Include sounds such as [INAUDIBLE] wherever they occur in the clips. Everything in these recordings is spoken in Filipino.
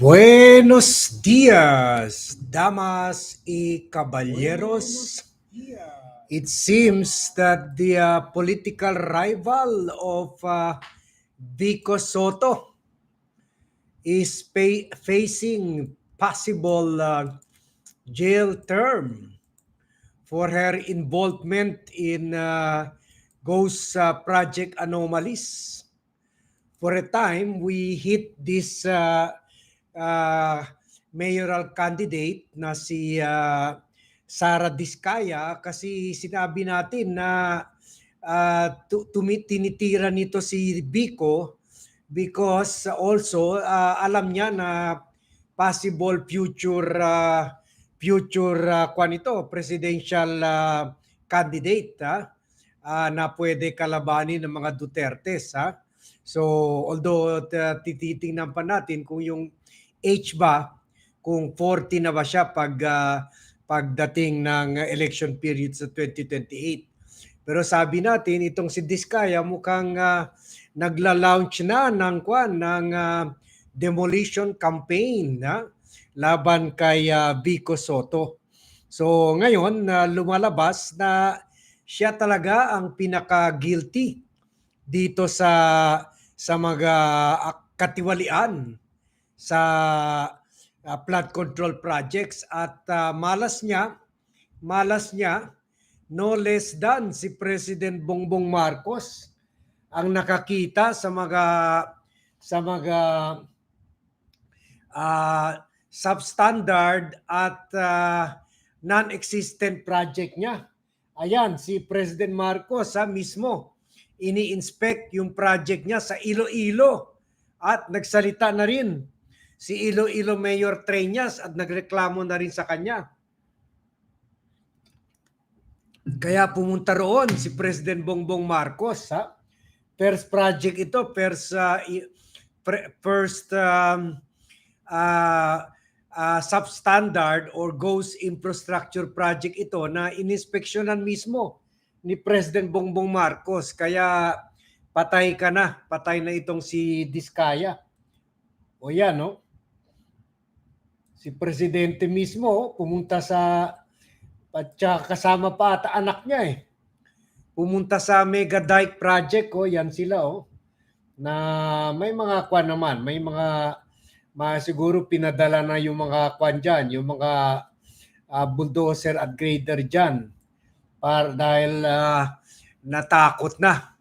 Buenos días, damas y caballeros. It seems that the uh, political rival of uh, Vico Soto is pa- facing possible uh, jail term for her involvement in uh, Ghost uh, Project anomalies. For a time, we hit this uh, uh, mayoral candidate na si uh, Sara Diskaya kasi sinabi natin na uh, tu- tumi- tinitira nito si Biko because also uh, alam niya na possible future uh, future uh, kwan ito presidential uh, candidate ha? Uh, na pwede kalabanin ng mga Dutertes ha? So although uh, tititingnan pa natin kung yung age ba kung 40 na ba siya pag uh, pagdating ng election period sa 2028 pero sabi natin itong si Diskaya mukhang uh, nagla-launch na ng kwan ng uh, demolition campaign na laban kay uh, Vico Soto. So ngayon uh, lumalabas na siya talaga ang pinaka-guilty dito sa sa mga katiwalian sa uh, flood control projects at uh, malas niya malas niya no less than si President Bongbong Marcos ang nakakita sa mga sa mga uh, substandard at uh, non-existent project niya. Ayan, si President Marcos ha, mismo ini-inspect yung project niya sa Iloilo at nagsalita na rin si Iloilo Mayor Treñas at nagreklamo na rin sa kanya. Kaya pumunta roon si President Bongbong Marcos ha. First project ito, first uh, first um, uh, uh, substandard or ghost infrastructure project ito na ininspeksyonan mismo ni President Bongbong Marcos. Kaya patay ka na, patay na itong si Diskaya. O yan, no? Si Presidente mismo pumunta sa at kasama pa at anak niya eh. Pumunta sa Mega Dike Project, oh, yan sila oh. Na may mga kwan naman, may mga ma siguro pinadala na yung mga kwan dyan, yung mga uh, bulldozer at grader dyan. Para, dahil uh, natakot na.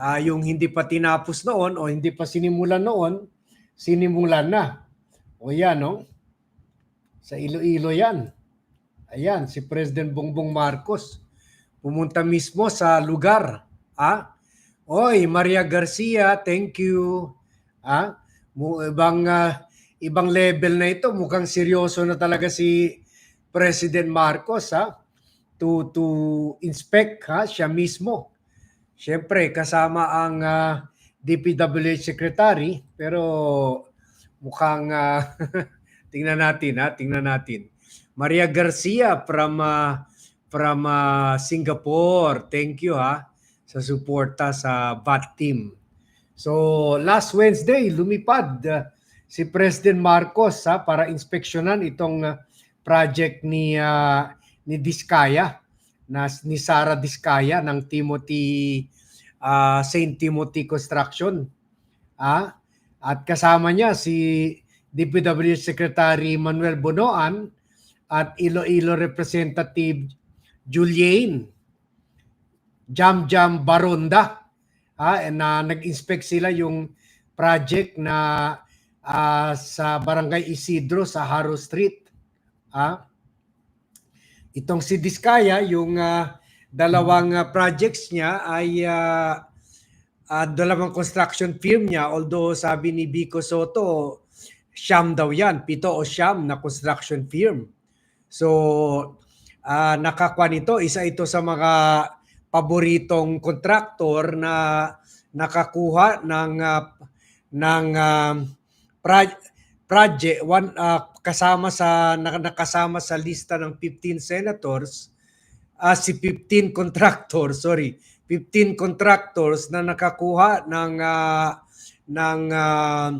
Uh, yung hindi pa tinapos noon o hindi pa sinimulan noon, sinimulan na. O yan, no? Sa Iloilo yan. Ayan, si President Bongbong Marcos pumunta mismo sa lugar. Ah? Oy, Maria Garcia, thank you. Ah? Ibang uh, ibang level na ito, mukhang seryoso na talaga si President Marcos ha to to inspect ha siya mismo. Siyempre kasama ang uh, DPWH secretary pero mukhang uh, [LAUGHS] tingnan natin ha, tingnan natin. Maria Garcia from uh, from uh, Singapore. Thank you ha sa suporta sa VAT team. So last Wednesday lumipad uh, si President Marcos ha para inspeksyonan itong uh, project ni uh, ni Diskaya na ni Sara Diskaya ng Timothy uh, St. Timothy Construction. Ah, at kasama niya si DPW Secretary Manuel Bonoan at Iloilo Representative Julian Jam Jam Baronda ha, na nag-inspect sila yung project na uh, sa Barangay Isidro sa Haro Street. Ha? Itong si Diskaya, yung uh, dalawang uh, projects niya ay uh, uh, dalawang construction firm niya although sabi ni Bico Soto Sham daw yan, pito o Sham na construction firm. So, uh, nakakwa nito, isa ito sa mga paboritong kontraktor na nakakuha ng uh, ng uh, pro- project. One uh, kasama sa nakasama sa lista ng 15 senators uh, si 15 contractors sorry 15 contractors na nakakuha ng uh, ng uh,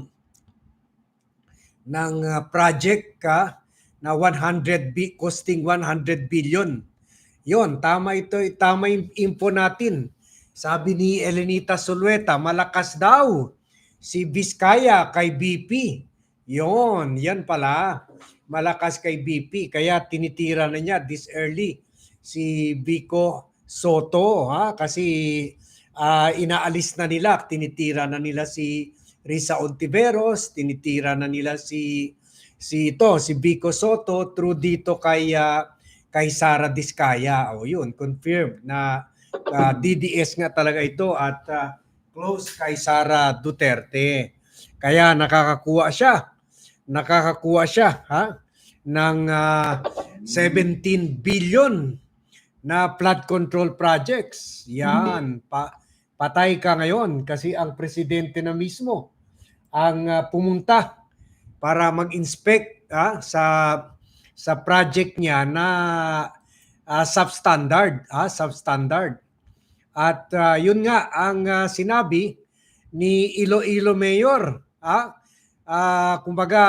ng ah, project ka na 100 bi- costing 100 billion. Yon, tama ito, tama yung info natin. Sabi ni Elenita Solueta, malakas daw si Vizcaya kay BP. Yon, yan pala. Malakas kay BP. Kaya tinitira na niya this early si Vico Soto. Ha? Kasi ah, inaalis na nila, tinitira na nila si Risa Ontiveros, tinitira na nila si si ito, si Vico Soto through dito kay ah, kay Sara Diskaya. O yun, confirmed na ah, DDS nga talaga ito at ah, close kay Sara Duterte. Kaya nakakakuha siya. Nakakakuha siya ha ng ah, 17 billion na flood control projects. Yan, pa, patay ka ngayon kasi ang presidente na mismo ang ah, pumunta para mag-inspect ah, sa sa project niya na ah, substandard, ah, substandard. At ah, yun nga ang ah, sinabi ni Iloilo Mayor, ah, ah, kumbaga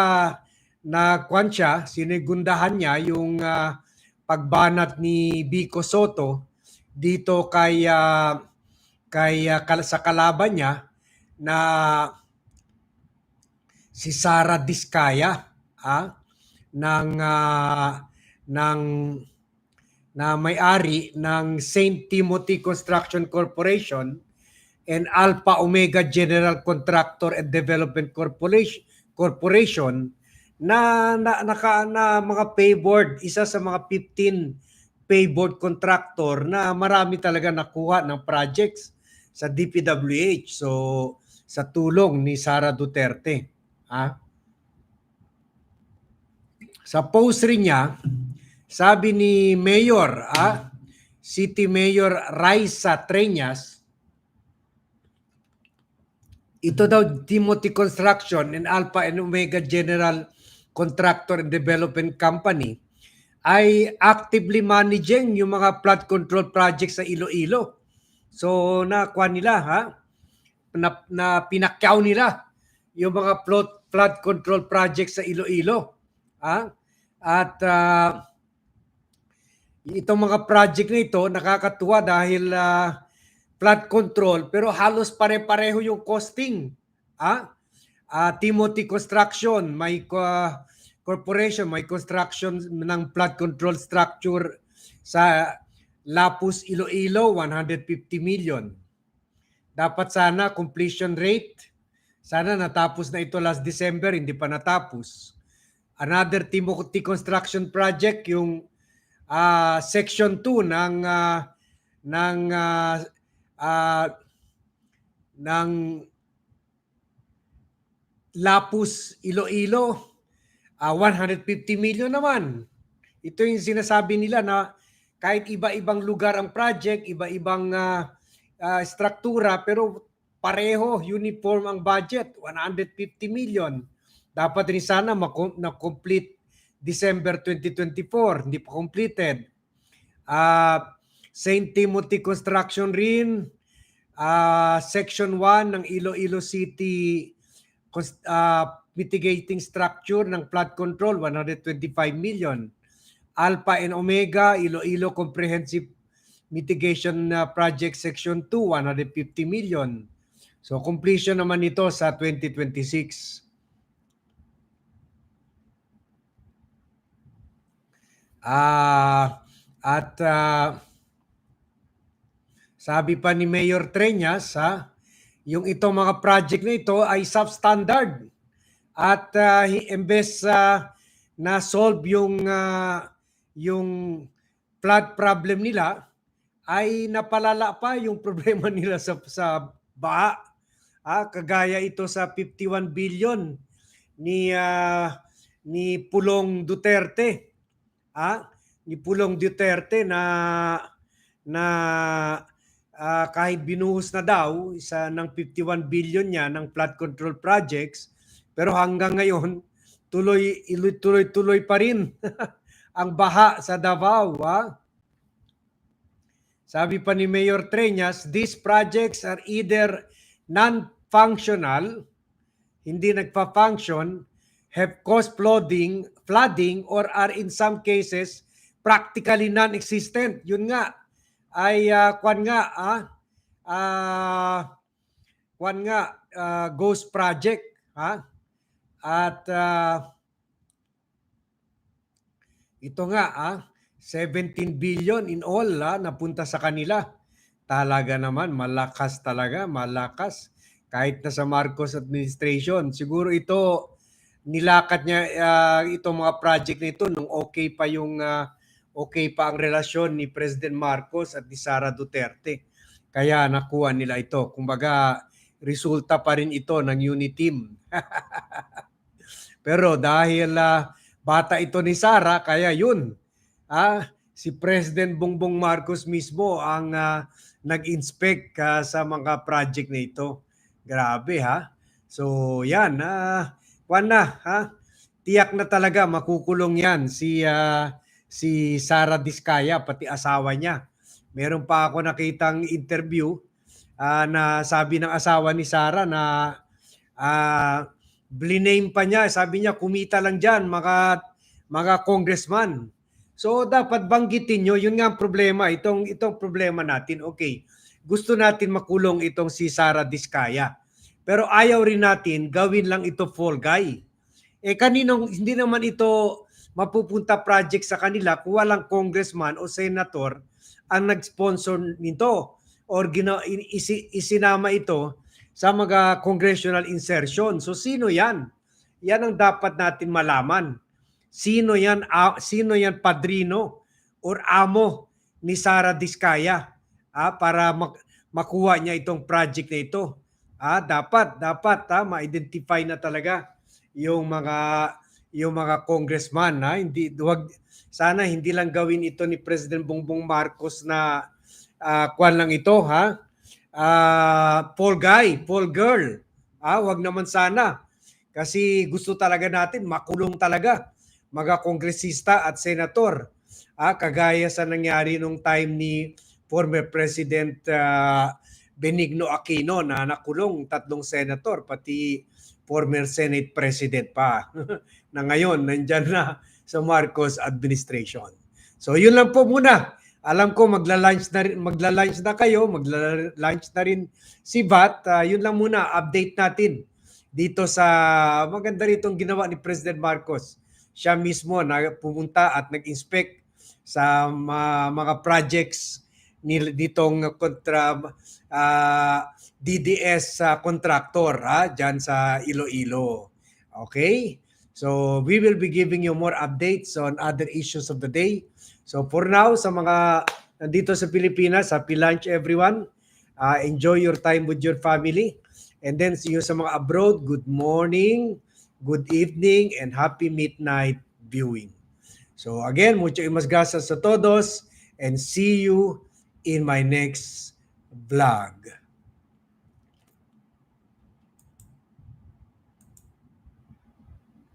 na kwan siya, sinigundahan niya yung ah, pagbanat ni Vico Soto dito kay ah, kay kal- sa kalaban niya na si Sara Diskaya ah, ng ah, ng na may-ari ng St. Timothy Construction Corporation and Alpha Omega General Contractor and Development Corporation Corporation na, na naka na mga payboard isa sa mga 15 payboard contractor na marami talaga nakuha ng projects sa DPWH so sa tulong ni Sara Duterte ha? Sa post rin niya sabi ni Mayor ah City Mayor Raisa Treñas ito daw Timothy Construction and Alpha and Omega General Contractor and Development Company ay actively managing yung mga flood control projects sa Iloilo. So nakuha nila ha? Na, na pinakyaw nila yung mga flood, flood control projects sa Iloilo. Ha? At ah, itong mga project na ito nakakatuwa dahil ah, flood control pero halos pare-pareho yung costing. Ah, ah, Timothy Construction, may co- corporation, may construction ng flood control structure sa Lapus Iloilo 150 million. Dapat sana completion rate sana natapos na ito last December, hindi pa natapos. Another Timothy Construction Project yung ah, section 2 ng ah, ng ah, ah, ng Lapus Iloilo ah, 150 million naman. Ito yung sinasabi nila na kahit iba-ibang lugar ang project, iba-ibang ah, ah, struktura pero pareho uniform ang budget 150 million. Dapat rin sana na-complete December 2024, hindi pa completed. Ah, St. Timothy Construction rin, ah, Section 1 ng Iloilo City ah, Mitigating Structure ng Flood Control, 125 million. Alpha and Omega, Iloilo Comprehensive Mitigation Project Section 2, 150 million. So completion naman ito sa 2026. Ah, at ah, sabi pa ni Mayor Treñas, ha, yung itong mga project na ito ay substandard. At hi- imbes ah, na solve yung ah, yung flood problem nila ay napalala pa yung [LAUGHS] problema nila sa sa baha. Ah, kagaya ito sa 51 billion ni ah, ni Pulong Duterte. Ah, ni Pulong Duterte na na ah, kahit binuhos na daw isa ng 51 billion niya ng flood control projects pero hanggang ngayon tuloy tuloy tuloy pa rin [LAUGHS] ang baha sa Davao ah. Sabi pa ni Mayor Treñas, these projects are either non-functional, hindi nagpa-function, have caused flooding, flooding or are in some cases practically non-existent. Yun nga ay uh, kwan nga ah ah kwan nga ah, ghost project ha at ah, ito nga ah 17 billion in all ah, napunta sa kanila. Talaga naman malakas talaga, malakas kahit na sa Marcos administration. Siguro ito nilakat niya ah, itong mga project na ito nung okay pa yung ah, okay pa ang relasyon ni President Marcos at ni Sara Duterte. Kaya nakuha nila ito. Kumbaga, resulta pa rin ito ng Uniteam. [LAUGHS] Pero dahil ah, bata ito ni Sara, kaya yun. Ah, si President Bongbong Marcos mismo ang ah, nag-inspect ah, sa mga project na. Grabe ha. So yan, ah, kwan na ha. Tiyak na talaga makukulong yan si ah, si Sara Diskaya pati asawa niya. Meron pa ako nakitang interview ah, na sabi ng asawa ni Sara na ah bliname pa niya, sabi niya kumita lang diyan mga mga congressman. So dapat banggitin nyo, yun nga ang problema, itong itong problema natin. Okay, gusto natin makulong itong si Sara Diskaya. Pero ayaw rin natin gawin lang ito fall guy. Eh kaninong hindi naman ito mapupunta project sa kanila kung walang congressman o senator ang nag-sponsor nito or gina, isi, isinama ito sa mga congressional insertion. So sino 'yan? Yan ang dapat natin malaman. Sino 'yan? sino 'yan padrino or amo ni Sara Diskaya ah, para mak- makuha niya itong project na ito. Ah, dapat dapat ah, ma-identify na talaga yung mga yung mga congressman ha hindi wag sana hindi lang gawin ito ni President Bongbong Marcos na uh, kwan lang ito ha ah Paul guy, Paul girl. Ah, wag naman sana. Kasi gusto talaga natin makulong talaga mga kongresista at senator. Ah, kagaya sa nangyari nung time ni former President ah, Benigno Aquino na nakulong tatlong senator pati former Senate President pa [LAUGHS] na ngayon nandyan na sa Marcos administration. So yun lang po muna. Alam ko magla-lunch na rin, magla-lunch na kayo, magla-lunch na rin si VAT. Ah, yun lang muna update natin dito sa maganda ritong ginawa ni President Marcos. Siya mismo na pumunta at nag-inspect sa ma- mga projects ditong kontra ah, DDS sa contractor ha diyan sa Iloilo. Okay? So we will be giving you more updates on other issues of the day. So for now, sa mga nandito sa Pilipinas, happy lunch everyone. Uh, enjoy your time with your family. And then see you sa mga abroad, good morning, good evening, and happy midnight viewing. So again, mucho imas gracias sa todos and see you in my next vlog.